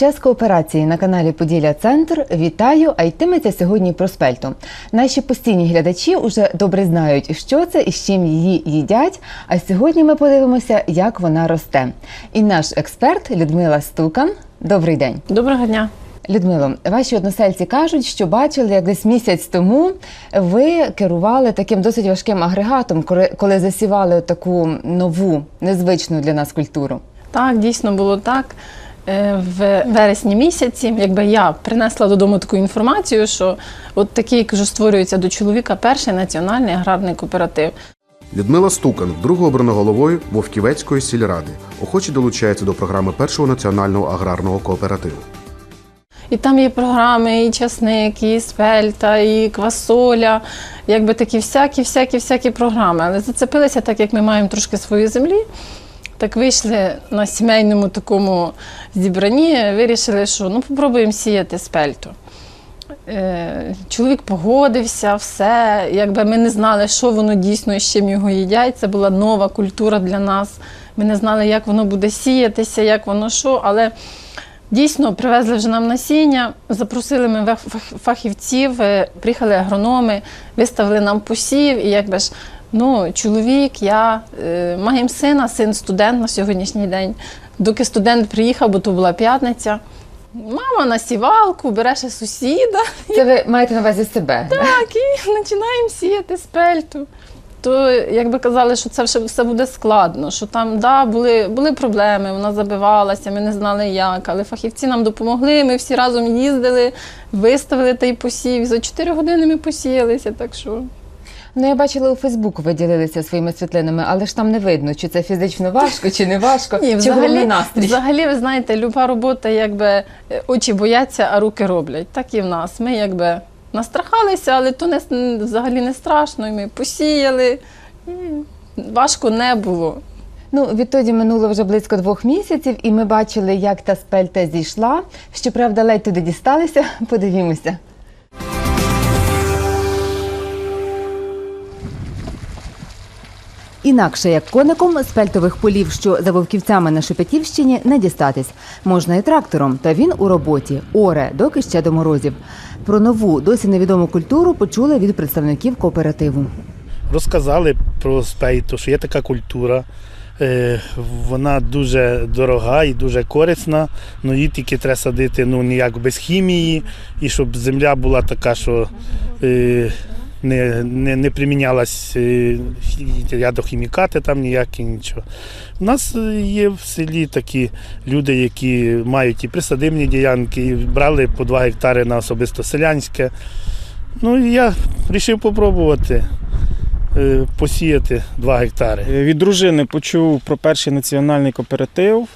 З кооперації на каналі Поділля Центр вітаю, а йтиметься сьогодні про спельту. Наші постійні глядачі уже добре знають, що це і з чим її їдять. А сьогодні ми подивимося, як вона росте. І наш експерт Людмила Стукан. Добрий день. Доброго дня. Людмило, ваші односельці кажуть, що бачили, як десь місяць тому ви керували таким досить важким агрегатом, коли засівали таку нову, незвичну для нас культуру. Так, дійсно було так. Е, В вересні місяці, якби я принесла додому таку інформацію, що от такий кажу, створюється до чоловіка перший національний аграрний кооператив. Людмила Стукан, вдруге обрана головою Вовківецької сільради, охоче долучається до програми першого національного аграрного кооперативу. І там є програми, і часник, і спельта, і квасоля, якби такі всякі, всякі, всякі програми. Але зацепилися, так як ми маємо трошки своєї землі. Так вийшли на сімейному такому зібранні, вирішили, що ну попробуємо сіяти спельту. Е, Чоловік погодився, все. Якби ми не знали, що воно дійсно і з чим його їдять. Це була нова культура для нас. Ми не знали, як воно буде сіятися, як воно що. Але дійсно привезли вже нам насіння, запросили ми фахівців, е, приїхали агрономи, виставили нам посів, і якби ж. Ну, чоловік, я е, маємо сина, син студент на сьогоднішній день. Доки студент приїхав, бо то була п'ятниця. Мама на сівалку, бере ще сусіда, Це ви маєте на увазі себе? так, і починаємо сіяти спельту. То якби казали, що це все, буде складно, що там да, були, були проблеми, вона забивалася, ми не знали як, але фахівці нам допомогли, ми всі разом їздили, виставили той посів. і За 4 години ми посіялися. Так що Ну, я бачила у Фейсбук, ви ділилися своїми світлинами, але ж там не видно, чи це фізично важко, чи не важко, Ні, чи взагалі, настрій. взагалі, ви знаєте, люба робота, якби е, очі бояться, а руки роблять. Так і в нас. Ми якби настрахалися, але то не, взагалі не страшно. І ми посіяли. І важко не було. Ну, відтоді минуло вже близько двох місяців, і ми бачили, як та спельта зійшла. Щоправда, ледь туди дісталися. Подивімося. Інакше як коником спельтових полів, що за вовківцями на Шепетівщині, не дістатись. Можна і трактором, та він у роботі. Оре, доки ще до морозів. Про нову, досі невідому культуру почули від представників кооперативу. розказали про спейту, що є така культура. Е, Вона дуже дорога і дуже корисна, але її тільки треба садити ну, ніяк без хімії, і щоб земля була така, що е, не, не, не примінялась е, ядохімікати там ніякі нічого. У нас е, є в селі такі люди, які мають і присадибні ділянки, і брали по 2 гектари на особисто селянське. Ну і я вирішив спробувати е, посіяти 2 гектари. Е, Від дружини почув про перший національний кооператив.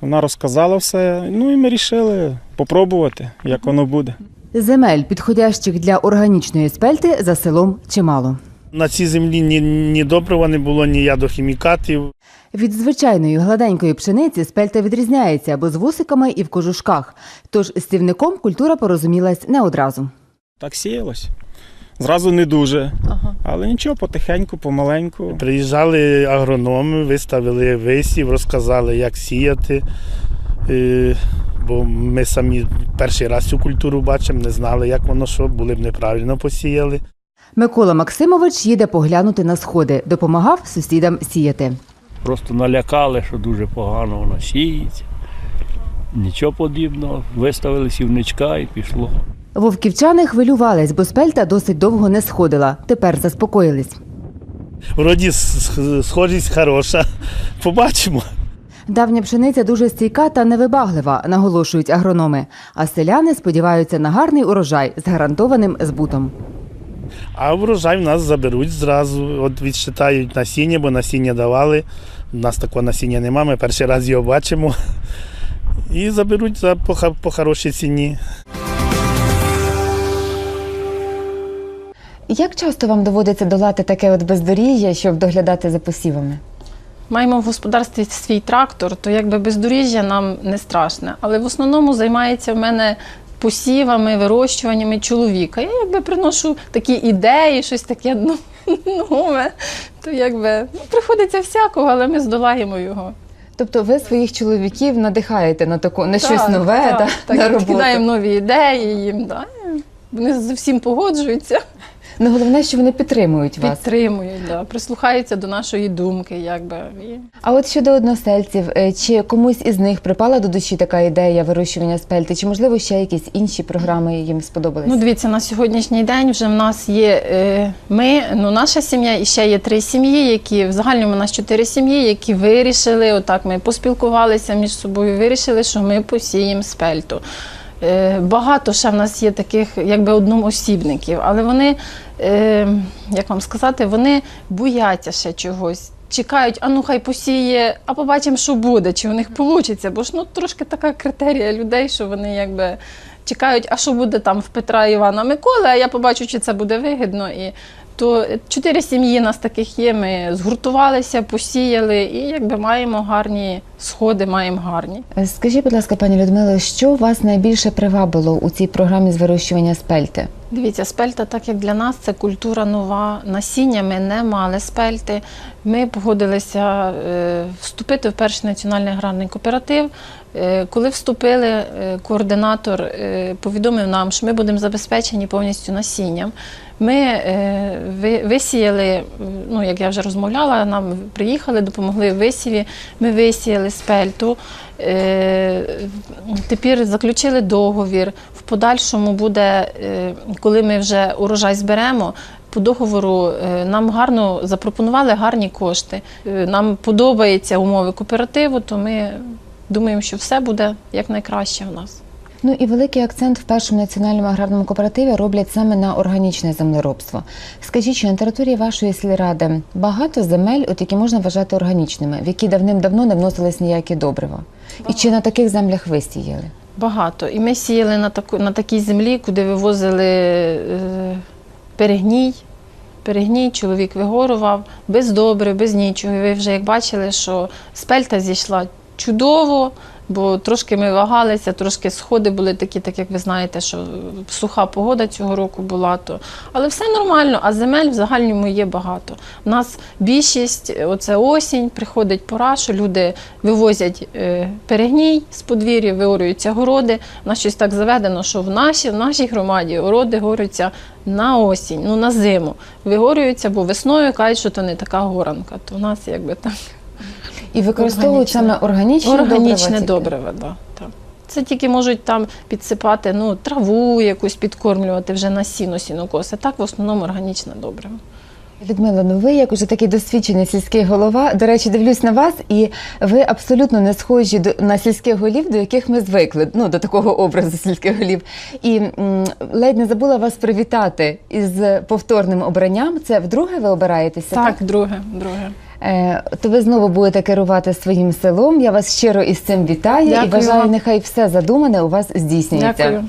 Вона розказала все. Ну і ми вирішили попробувати, як воно буде. Земель, підходящих для органічної спельти, за селом чимало. На цій землі ні, ні добрива не було, ні ядохімікатів. Від звичайної гладенької пшениці спельта відрізняється, бо з вусиками і в кожушках. Тож з сівником культура порозумілась не одразу. Так сіялось. Зразу не дуже, Ага. але нічого, потихеньку, помаленьку. Приїжджали агрономи, виставили висів, розказали, як сіяти. Бо ми самі перший раз цю культуру бачимо, не знали, як воно що, були б неправильно посіяли. Микола Максимович їде поглянути на сходи, допомагав сусідам сіяти. Просто налякали, що дуже погано воно сіється. Нічого подібного. Виставили сівничка і пішло. Вовківчани хвилювались, бо спельта досить довго не сходила. Тепер заспокоїлись. Вроді схожість хороша. Побачимо. Давня пшениця дуже стійка та невибаглива, наголошують агрономи. А селяни сподіваються на гарний урожай з гарантованим збутом. А врожай в нас заберуть зразу. От відчитають насіння, бо насіння давали. У нас такого насіння немає, ми перший раз його бачимо. І заберуть за по, по хорошій ціні. Як часто вам доводиться долати таке от бездоріжжя, щоб доглядати за посівами? Маємо в господарстві свій трактор, то якби бездоріжжя нам не страшне. Але в основному займається в мене посівами, вирощуваннями чоловіка. Я якби приношу такі ідеї, щось таке ну, нове. То якби ну, приходиться всякого, але ми здолаємо його. Тобто ви своїх чоловіків надихаєте на таку на щось нове, так, да, так, на роботу. Кидаємо нові ідеї їм. Да. Вони з всім погоджуються, Ну головне, що вони підтримують вас. підтримують, да, прислухаються до нашої думки. Якби. А от щодо односельців, е, чи комусь із них припала до душі така ідея вирощування спельти, чи можливо ще якісь інші програми їм сподобались? Ну, дивіться, на сьогоднішній день вже в нас є е, ми, ну наша сім'я, і ще є три сім'ї, які в загальному у нас чотири сім'ї, які вирішили, отак ми поспілкувалися між собою, вирішили, що ми посіємо спельту. Е, Багато ще в нас є таких якби одноосібників, але вони, е, як вам сказати, вони бояться ще чогось. Чекають, а ну хай посіє, а побачимо, що буде, чи у них вийде. Бо ж ну трошки така критерія людей, що вони якби чекають, а що буде там в Петра Івана Миколи, а я побачу, чи це буде вигідно. І то чотири сім'ї нас таких є. Ми згуртувалися, посіяли і якби маємо гарні сходи, маємо гарні. Е, Скажіть, будь ласка, пані Людмило, що вас найбільше привабило у цій програмі з вирощування спельти? Дивіться, спельта, так як для нас це культура нова. Насіння ми не мали спельти. Ми погодилися е, вступити в перший національний аграрний кооператив. Е, коли вступили, координатор повідомив нам, що ми будемо забезпечені повністю насінням. Ми висіяли, ну як я вже розмовляла, нам приїхали, допомогли в висіві. Ми висіяли спельту. Е, Тепер заключили договір. В подальшому буде, е, коли ми вже урожай зберемо. По договору е, нам гарно запропонували гарні кошти. Нам подобаються умови кооперативу, то ми думаємо, що все буде якнайкраще в нас. Ну і великий акцент в першому національному аграрному кооперативі роблять саме на органічне землеробство. Скажіть, чи на території вашої сільради багато земель, от які можна вважати органічними, в які давним-давно не вносились ніякі добрива? І чи на таких землях ви сіяли? Багато. І ми сіяли на, таку, на такій землі, куди вивозили е, перегній. Перегній чоловік вигорував без добрив, без нічого. І ви вже як бачили, що спельта зійшла чудово, бо трошки ми вагалися, трошки сходи були такі, так як ви знаєте, що суха погода цього року була. То. Але все нормально, а земель в загальному є багато. У нас більшість, оце осінь, приходить пора, що люди вивозять е, перегній з подвір'я, виорюються городи. У нас щось так заведено, що в нашій, в нашій громаді городи горюються на осінь, ну на зиму. Вигорюються, бо весною кажуть, що то не така горанка. То у нас якби так. І використовують саме органічне, Органічне добрива добриво, да, так. Це тільки можуть там підсипати ну, траву якусь підкормлювати вже на сіно, сінокоси. Так в основному органічне добриво. Людмила, ну ви як уже такий досвідчений сільський голова. До речі, дивлюсь на вас, і ви абсолютно не схожі до на сільських голів, до яких ми звикли. Ну до такого образу сільських голів. І м, ледь не забула вас привітати із повторним обранням. Це вдруге ви обираєтеся? Так, друге, друге. Е, то ви знову будете керувати своїм селом. Я вас щиро із цим вітаю Дякую і бажаю, нехай все задумане у вас здійснюється. Дякую.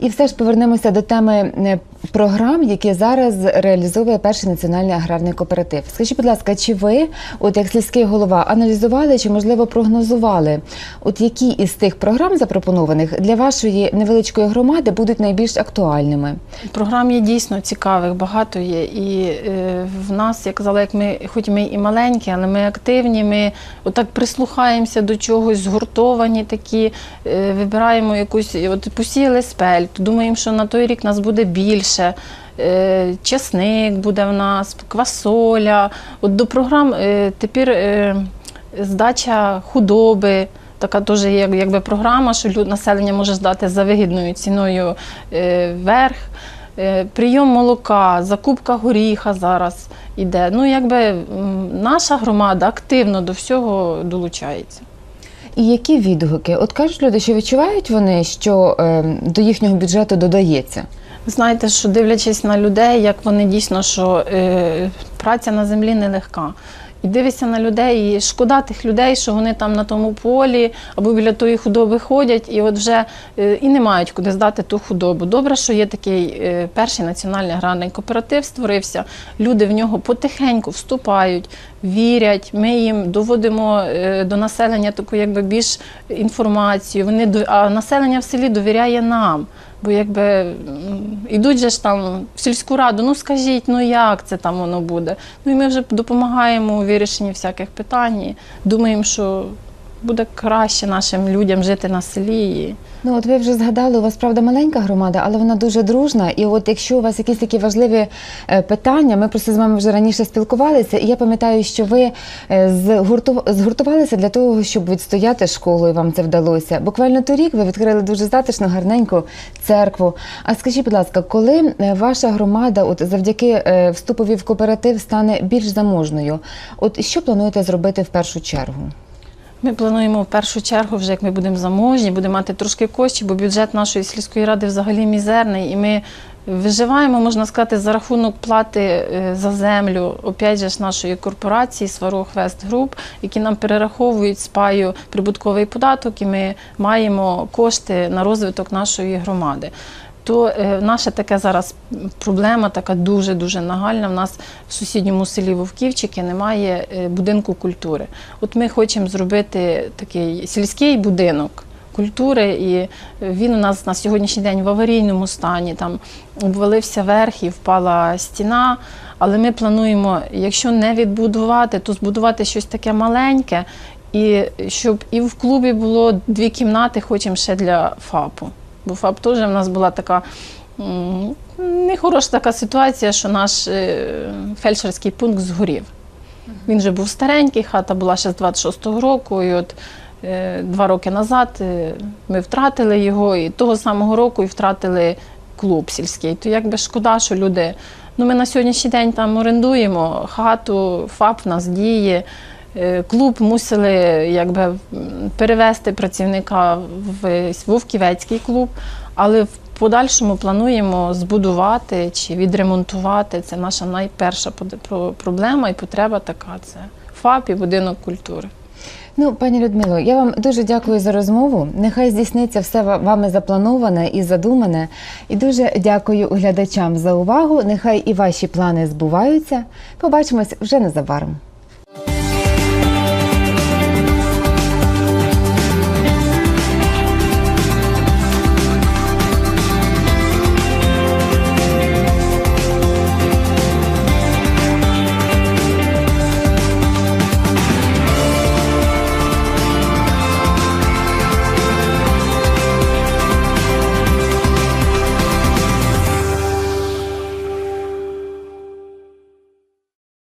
І все ж повернемося до теми е, програм, які зараз реалізовує перший національний аграрний кооператив. Скажіть, будь ласка, чи ви, от як сільський голова, аналізували чи можливо прогнозували, от які із тих програм запропонованих для вашої невеличкої громади будуть найбільш актуальними? Програм є дійсно цікавих, багато є. І е, в нас, як казала, як ми, хоч ми і маленькі, але ми активні, ми отак прислухаємося до чогось, згуртовані такі, е, вибираємо якусь, от посіяли спельту, думаємо, що на той рік нас буде більше. Е, Часник буде в нас, квасоля. От до програм е, тепер е, здача худоби. Така теж є якби програма, що населення може здати за вигідною ціною верх. Прийом молока, закупка горіха зараз іде. Ну, якби наша громада активно до всього долучається. І які відгуки? От кажуть люди, що відчувають вони, що е, до їхнього бюджету додається. Знаєте, що дивлячись на людей, як вони дійсно, що е, праця на землі нелегка. І дивишся на людей, і шкода тих людей, що вони там на тому полі або біля тої худоби ходять, і от вже е, і не мають куди здати ту худобу. Добре, що є такий е, перший національний аграрний кооператив, створився. Люди в нього потихеньку вступають, вірять. Ми їм доводимо е, до населення таку якби більш інформацію. Вони а населення в селі довіряє нам. Бо якби йдуть же ж там в сільську раду, ну скажіть, ну як це там воно буде? Ну і ми вже допомагаємо у вирішенні всяких питань. Думаємо, що буде краще нашим людям жити на селі. Ну, от ви вже згадали, у вас правда маленька громада, але вона дуже дружна. І от якщо у вас якісь такі важливі е, питання, ми просто з вами вже раніше спілкувалися, і я пам'ятаю, що ви е, згурту- згуртувалися для того, щоб відстояти школу, і вам це вдалося. Буквально торік ви відкрили дуже затишну, гарненьку церкву. А скажіть, будь ласка, коли е, ваша громада, от завдяки вступові в кооператив, стане більш заможною, от що плануєте зробити в першу чергу? Ми плануємо в першу чергу, вже як ми будемо заможні, будемо мати трошки коштів, бо бюджет нашої сільської ради взагалі мізерний, і ми виживаємо, можна сказати, за рахунок плати е, за землю, опять же нашої корпорації Сварог Вест Груп, які нам перераховують з паю прибутковий податок, і ми маємо кошти на розвиток нашої громади. То е, наша така зараз проблема, така дуже дуже нагальна. В нас в сусідньому селі Вовківчики немає е, будинку культури. От ми хочемо зробити такий сільський будинок культури, і він у нас на сьогоднішній день в аварійному стані. Там обвалився верх і впала стіна. Але ми плануємо, якщо не відбудувати, то збудувати щось таке маленьке, і щоб і в клубі було дві кімнати, хочемо ще для ФАПу. Бо ФАП теж в нас була така нехороша така ситуація, що наш е, фельдшерський пункт згорів. Він вже був старенький, хата була ще з 26-го року, і от е, два роки назад е, ми втратили його, і того самого року і втратили клуб сільський. То якби шкода, що люди. Ну, ми на сьогоднішній день там орендуємо хату, ФАП в нас діє. Е, Клуб мусили якби перевести працівника в Вовківецький клуб, але в подальшому плануємо збудувати чи відремонтувати. Це наша найперша проблема і потреба така. Це ФАП і будинок культури. Ну, пані Людмило, я вам дуже дякую за розмову. Нехай здійсниться все вами заплановане і задумане. І дуже дякую глядачам за увагу. Нехай і ваші плани збуваються. Побачимось вже незабаром.